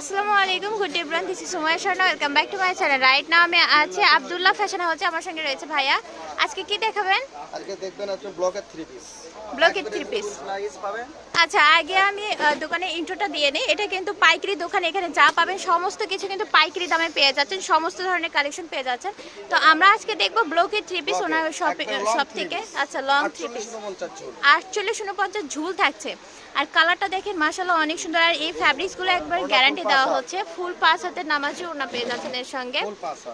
আসসালামু আলাইকুম good evening this is Sumaiya Sharma welcome back to my channel. Right now আমি আছি Abdullah fashion হাউসে আমার সঙ্গে রয়েছে ভাইয়া। আজকে কি দেখাবেন? আজকে দেখবেন আপনি ব্লকের থ্রি পিস ব্লকের থ্রি পিস আচ্ছা আগে আমি দোকানে ইন্ট্রোটা দিয়ে নিই। এটা কিন্তু পাইকারি দোকান এখানে যা পাবেন সমস্ত কিছু কিন্তু পাইকারি দামে পেয়ে যাচ্ছেন সমস্ত ধরনের কালেকশন পেয়ে যাচ্ছেন। তো আমরা আজকে দেখব ব্লকের থ্রি পিস ওনার শপ শপ থেকে। আচ্ছা লং থ্রি আটচল্লিশ পিস আটচল্লিশ উনপঞ্চাশ ঝুল থাকছে। আর কালারটা দেখেন মাসাল্লাহ অনেক সুন্দর। আর এই ফ্যাব্রিক্সগুলো একবার গ্যারান্টি দেওয়া হচ্ছে। ফুল পাঁচ হাতের নামাজি ওনা পেয়ে যাচ্ছেন এর সঙ্গে।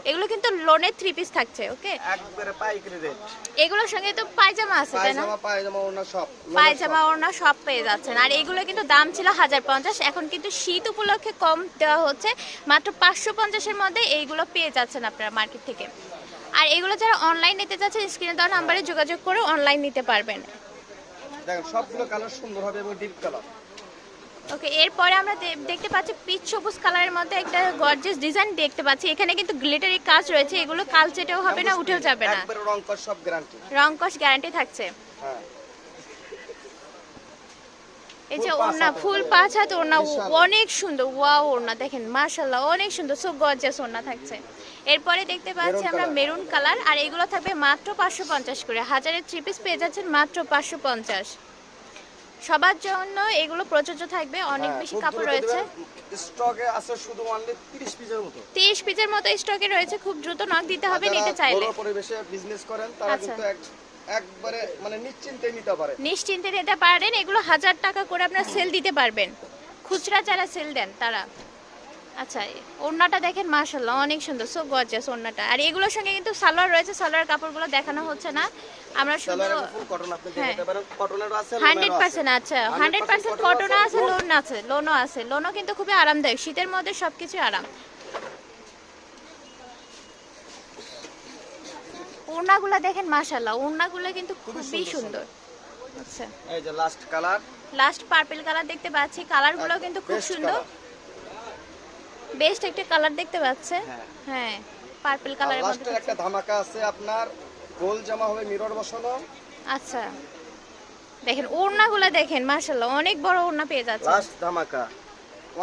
এগুলো কিন্তু লোনের থ্রি পিস থাকছে ওকে একবারে পাইকারি রেট এগুলোর সঙ্গে তো পায়জামা আছে তাই না? পায়জামা ওনা সব। পায়জামা ওড়না সব পেয়ে যাচ্ছেন। আর এগুলো কিন্তু দাম ছিল হাজার পঞ্চাশ। এখন কিন্তু শীত উপলক্ষে কম দেওয়া হচ্ছে। মাত্র পাঁচশো পঞ্চাশের মধ্যে এইগুলো পেয়ে যাচ্ছেন আপনারা মার্কেট থেকে। আর এগুলো যারা অনলাইন নিতে চাচ্ছেন স্ক্রিনে দেওয়া নাম্বারে যোগাযোগ করে অনলাইন নিতে পারবেন। দেখেন সবগুলো কালার সুন্দর হবে এবং ডিপ কালার ওকে এরপরে আমরা দেখতে পাচ্ছি পিচ সবুজ কালারের মধ্যে একটা গর্জিয়াস ডিজাইন দেখতে পাচ্ছি। এখানে কিন্তু গ্লিটারি কাজ রয়েছে এগুলো কালচেটেও হবে না উঠেও যাবে না। রং কর সব গ্যারান্টি রং কস গ্যারান্টি থাকছে। হ্যাঁ। এই যে ওড়না ফুল। পাঁচ হাত ওড়না। অনেক সুন্দর ওয়াও ওড়না দেখেন মাশাল্লাহ অনেক সুন্দর সো গর্জিয়াস ওড়না থাকছে। এরপরে দেখতে পাচ্ছি আমরা মেরুন কালার আর এগুলো থাকবে মাত্র পাঁচশো পঞ্চাশ করে। হাজারের থ্রি পিস পেয়ে যাচ্ছেন মাত্র পাঁচশো পঞ্চাশ। সবার জন্য এগুলো প্রযোজ্য থাকবে অনেক হ্যাঁ, বেশি কাপড় রয়েছে। স্টকে আছে শুধু অনলি 30 পিসের মতো। 30 পিসের মতো স্টকে রয়েছে খুব দ্রুত নক দিতে হবে নিতে চাইলে। বড় পরিবেশে বিজনেস করেন তারা আচ্ছা। কিন্তু এক- একবারে মানে নিশ্চিন্তে নিতে পারে। নিশ্চিন্তে নিতে পারেন এগুলো হাজার টাকা করে আপনারা সেল দিতে পারবেন। খুচরা যারা সেল দেন তারা। আচ্ছা ওড়নাটা দেখেন মাশাল্লাহ অনেক সুন্দর সো গর্জাস ওড়নাটা। আর এগুলোর সঙ্গে কিন্তু সালোয়ার রয়েছে সালোয়ার কাপড়গুলো দেখানো হচ্ছে না। আমরা শুধু হ্যাঁ। হান্ড্রেড। পার্সেন্ট আচ্ছা 100% হান্ড্রেড পার্সেন্ট cotton কটন আছে লোন আছে লোনও আছে। লোনও কিন্তু খুবই আরামদায়ক শীতের মধ্যে সবকিছু আরাম। ওড়নাগুলো দেখেন মাশাল্লাহ ওড়নাগুলো কিন্তু খুবই সুন্দর, আচ্ছা এই যে last colour last purple colour দেখতে পাচ্ছি কালারগুলো কিন্তু খুব সুন্দর। বেস্ট একটা কালার দেখতে পাচ্ছে। হ্যাঁ। হ্যাঁ পার্পল কালারের মধ্যে একটা ধামাকা আছে আপনার গোল জামা হবে মিরর বসানো। আচ্ছা। দেখেন ওড়নাগুলো দেখেন মাশাল্লাহ অনেক বড় ওড়না পেয়ে যাচ্ছে। লাস্ট ধামাকা।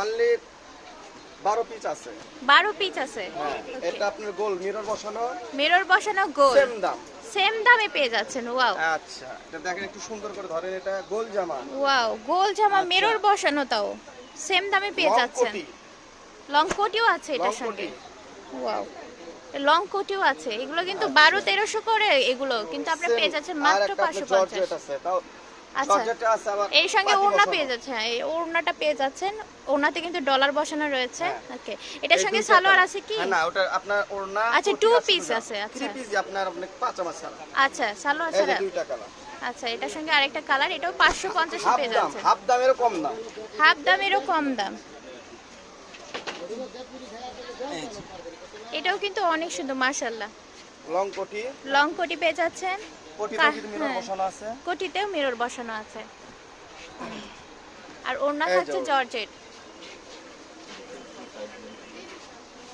অনলি বারো পিস আছে। বারো পিস আছে। হ্যাঁ এটা আপনার গোল মিরর বসানো। মিরর বসানো গোল। সেম দাম। সেম দামে পেয়ে যাচ্ছেন ওয়াও আচ্ছা এটা দেখেন একটু সুন্দর করে ধরেন এটা গোল জামা। ওয়াও গোল জামা আচ্ছা। মিরর বসানো তাও। সেম দামে পেয়ে যাচ্ছেন। লং কোটিও আছে এটার সঙ্গে। কোটি? ওয়াও লং কোটিও আছে। এগুলো কিন্তু বারো তেরোশো করে এগুলো কিন্তু আপনি পেয়ে যাচ্ছেন আচ্ছা। মাত্র পাঁচশো পঞ্চাশ। আছে আচ্ছা। আছে এর সঙ্গে ওড়না। পেয়ে যাচ্ছে হ্যাঁ এই ওড়নাটা পেয়ে যাচ্ছেন। ওড়নাতে কিন্তু ডলার বসানো রয়েছে। হ্যাঁ। ওকে এটার সঙ্গে সালোয়ার আছে কি? হ্যাঁ, না ওটা আপনার ওড়না আচ্ছা, কোটি two আছে। আছে, আচ্ছা। Piece আপনার আপনার পাঁচ আমার আচ্ছা সালোয়ার এই যে ছাড়া। দুইটা কালার আচ্ছা এটার সঙ্গে আরেকটা কালার এটাও পাঁচশো পঞ্চাশে হাফ পেয়ে যাচ্ছে। হাফ দামেরও কম দাম। হাফ দামেরও কম দাম। এই এটাও কিন্তু অনেক সুন্দর মাশাল্লাহ লং কোটি। লং কোটি পেয়ে যাচ্ছেন। হ্যাঁ। কোটিতেও মিরর বসানো আছে। আর ওড়না থাকছে জর্জেট।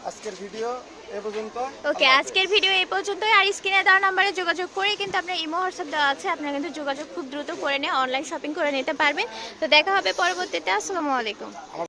আজকের ভিডিও এ পর্যন্ত। ওকে আজকের ভিডিও এই পর্যন্তই। আর স্ক্রিনে দেওয়া নাম্বারে যোগাযোগ করে কিন্তু আপনার ইমো হোয়াটসঅ্যাপ দেওয়া আছে। আপনারা কিন্তু যোগাযোগ খুব দ্রুত করে নিয়ে অনলাইন শপিং করে নিতে পারবেন। তো দেখা হবে পরবর্তীতে। আসসালামু আলাইকুম।